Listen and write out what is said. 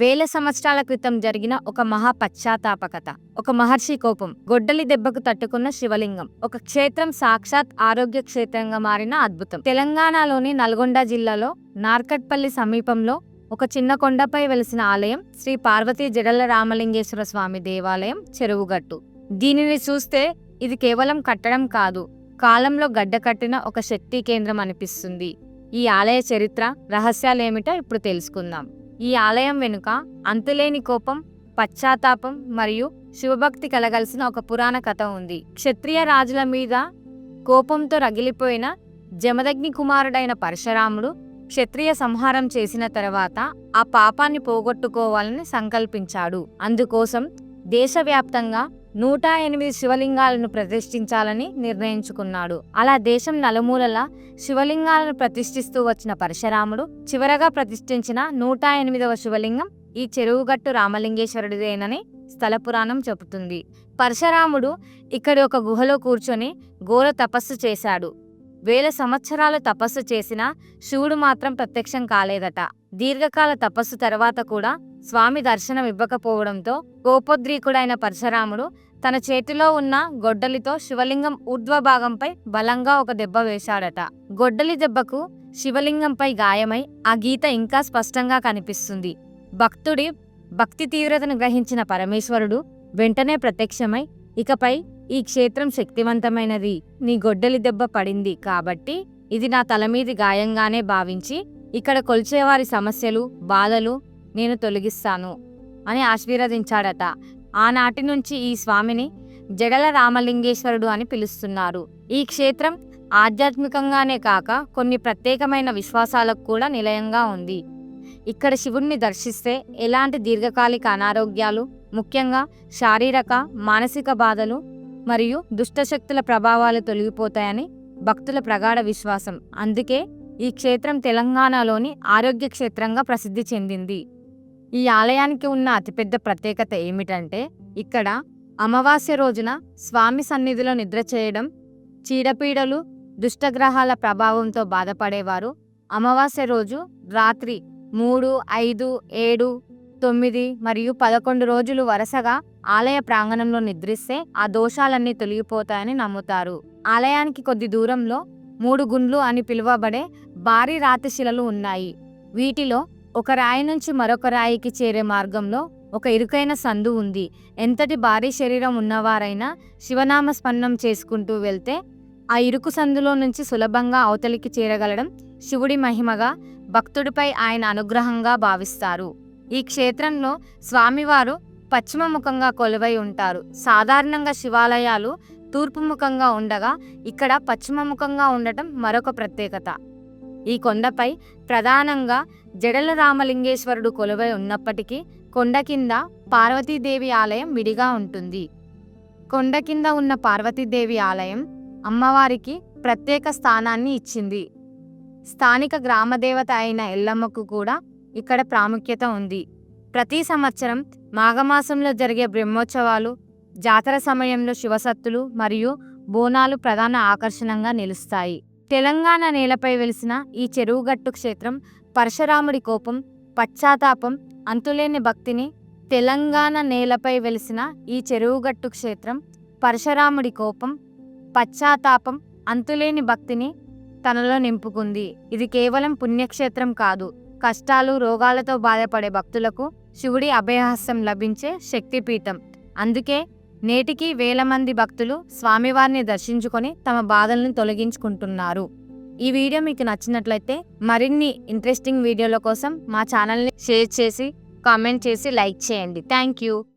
వేల సంవత్సరాల క్రితం జరిగిన ఒక మహా పశ్చాత్తాప కథ ఒక మహర్షి కోపం గొడ్డలి దెబ్బకు తట్టుకున్న శివలింగం ఒక క్షేత్రం సాక్షాత్ ఆరోగ్య క్షేత్రంగా మారిన అద్భుతం. తెలంగాణలోని నల్గొండ జిల్లాలో నార్కట్పల్లి సమీపంలో ఒక చిన్న కొండపై వెలిసిన ఆలయం శ్రీ పార్వతీ జడల రామలింగేశ్వర స్వామి దేవాలయం చెరువుగట్టు. దీనిని చూస్తే ఇది కేవలం కట్టడం కాదు కాలంలో గడ్డ కట్టిన ఒక శక్తి కేంద్రం అనిపిస్తుంది. ఈ ఆలయ చరిత్ర రహస్యాలేమిటో ఇప్పుడు తెలుసుకుందాం. ఈ ఆలయం వెనుక అంతులేని కోపం పశ్చాత్తాపం మరియు శివభక్తి కలగలిసిన ఒక పురాణ కథ ఉంది. క్షత్రియ రాజుల మీద కోపంతో రగిలిపోయిన జమదగ్ని కుమారుడైన పరశురాముడు క్షత్రియ సంహారం చేసిన తర్వాత ఆ పాపాన్ని పోగొట్టుకోవాలని సంకల్పించాడు. అందుకోసం దేశవ్యాప్తంగా నూట ఎనిమిది శివలింగాలను ప్రతిష్ఠించాలని నిర్ణయించుకున్నాడు. అలా దేశం నలుమూలలా శివలింగాలను ప్రతిష్ఠిస్తూ వచ్చిన పరశురాముడు చివరగా ప్రతిష్ఠించిన నూట ఎనిమిదవ శివలింగం ఈ చెరువుగట్టు రామలింగేశ్వరుడిదేనని స్థల పురాణం చెబుతుంది. పరశురాముడు ఇక్కడి ఒక గుహలో కూర్చొని ఘోర తపస్సు చేశాడు. వేల సంవత్సరాలు తపస్సు చేసినా శివుడు మాత్రం ప్రత్యక్షం కాలేదట. దీర్ఘకాల తపస్సు తర్వాత కూడా స్వామి దర్శనం ఇవ్వకపోవడంతో కోపోద్రీకుడైన పరశురాముడు తన చేతిలో ఉన్న గొడ్డలితో శివలింగం ఊర్ధ్వభాగంపై బలంగా ఒక దెబ్బ వేశాడట. గొడ్డలి దెబ్బకు శివలింగంపై గాయమై ఆ గీత ఇంకా స్పష్టంగా కనిపిస్తుంది. భక్తుడి భక్తి తీవ్రతను గ్రహించిన పరమేశ్వరుడు వెంటనే ప్రత్యక్షమై ఇకపై ఈ క్షేత్రం శక్తివంతమైనది నీ గొడ్డలి దెబ్బ పడింది కాబట్టి ఇది నా తలమీది గాయంగానే భావించి ఇక్కడ కొలిచేవారి సమస్యలు బాధలు నేను తొలగిస్తాను అని ఆశీర్వదించాడట. ఆనాటి నుంచి ఈ స్వామిని జడల రామలింగేశ్వరుడు అని పిలుస్తున్నారు. ఈ క్షేత్రం ఆధ్యాత్మికంగానే కాక కొన్ని ప్రత్యేకమైన విశ్వాసాలకు కూడా నిలయంగా ఉంది. ఇక్కడ శివుణ్ణి దర్శిస్తే ఎలాంటి దీర్ఘకాలిక అనారోగ్యాలు ముఖ్యంగా శారీరక మానసిక బాధలు మరియు దుష్టశక్తుల ప్రభావాలు తొలగిపోతాయని భక్తుల ప్రగాఢ విశ్వాసం. అందుకే ఈ క్షేత్రం తెలంగాణలోని ఆరోగ్య క్షేత్రంగా ప్రసిద్ధి చెందింది. ఈ ఆలయానికి ఉన్న అతిపెద్ద ప్రత్యేకత ఏమిటంటే ఇక్కడ అమావాస్య రోజున స్వామి సన్నిధిలో నిద్ర చేయడం చీడపీడలు దుష్టగ్రహాల ప్రభావంతో బాధపడేవారు. అమావాస్య రోజు రాత్రి మూడు ఐదు ఏడు తొమ్మిది మరియు పదకొండు రోజులు వరుసగా ఆలయ ప్రాంగణంలో నిద్రిస్తే ఆ దోషాలన్నీ తొలగిపోతాయని నమ్ముతారు. ఆలయానికి కొద్ది దూరంలో మూడు గుండ్లు అని పిలువబడే భారీ రాతి శిలలు ఉన్నాయి. వీటిలో ఒక రాయి నుంచి మరొక రాయికి చేరే మార్గంలో ఒక ఇరుకైన సందు ఉంది. ఎంతటి భారీ శరీరం ఉన్నవారైనా శివనామ స్పన్నం చేసుకుంటూ వెళ్తే ఆ ఇరుకు సందులో నుంచి సులభంగా అవతలికి చేరగలడం శివుడి మహిమగా భక్తుడిపై ఆయన అనుగ్రహంగా భావిస్తారు. ఈ క్షేత్రంలో స్వామివారు పశ్చిమముఖంగా కొలువై ఉంటారు. సాధారణంగా శివాలయాలు తూర్పుముఖంగా ఉండగా ఇక్కడ పశ్చిమముఖంగా ఉండటం మరొక ప్రత్యేకత. ఈ కొండపై ప్రధానంగా జడల రామలింగేశ్వరుడు కొలువై ఉన్నప్పటికీ కొండ కింద పార్వతీదేవి ఆలయం విడిగా ఉంటుంది. కొండ కింద ఉన్న పార్వతీదేవి ఆలయం అమ్మవారికి ప్రత్యేక స్థానాన్ని ఇచ్చింది. స్థానిక గ్రామదేవత అయిన ఎల్లమ్మకు కూడా ఇక్కడ ప్రాముఖ్యత ఉంది. ప్రతి సంవత్సరం మాఘమాసంలో జరిగే బ్రహ్మోత్సవాలు జాతర సమయంలో శివసత్తులు మరియు బోనాలు ప్రధాన ఆకర్షణంగా నిలుస్తాయి. తెలంగాణ నేలపై వెలిసిన ఈ చెరువుగట్టు క్షేత్రం పరశురాముడి కోపం పశ్చాత్తాపం అంతులేని భక్తిని తెలంగాణ నేలపై వెలిసిన ఈ చెరువుగట్టు క్షేత్రం పరశురాముడి కోపం పశ్చాత్తాపం అంతులేని భక్తిని తనలో నింపుకుంది. ఇది కేవలం పుణ్యక్షేత్రం కాదు. కష్టాలు రోగాలతో బాధపడే భక్తులకు శివుడి అభయహస్తం లభించే శక్తిపీఠం. అందుకే నేటికి వేల మంది భక్తులు స్వామివారిని దర్శించుకొని తమ బాధలను తొలగించుకుంటున్నారు. ఈ వీడియో మీకు నచ్చినట్లయితే మరిన్ని ఇంట్రెస్టింగ్ వీడియోల కోసం మా ఛానల్ని షేర్ చేసి కామెంట్ చేసి లైక్ చేయండి. Thank you.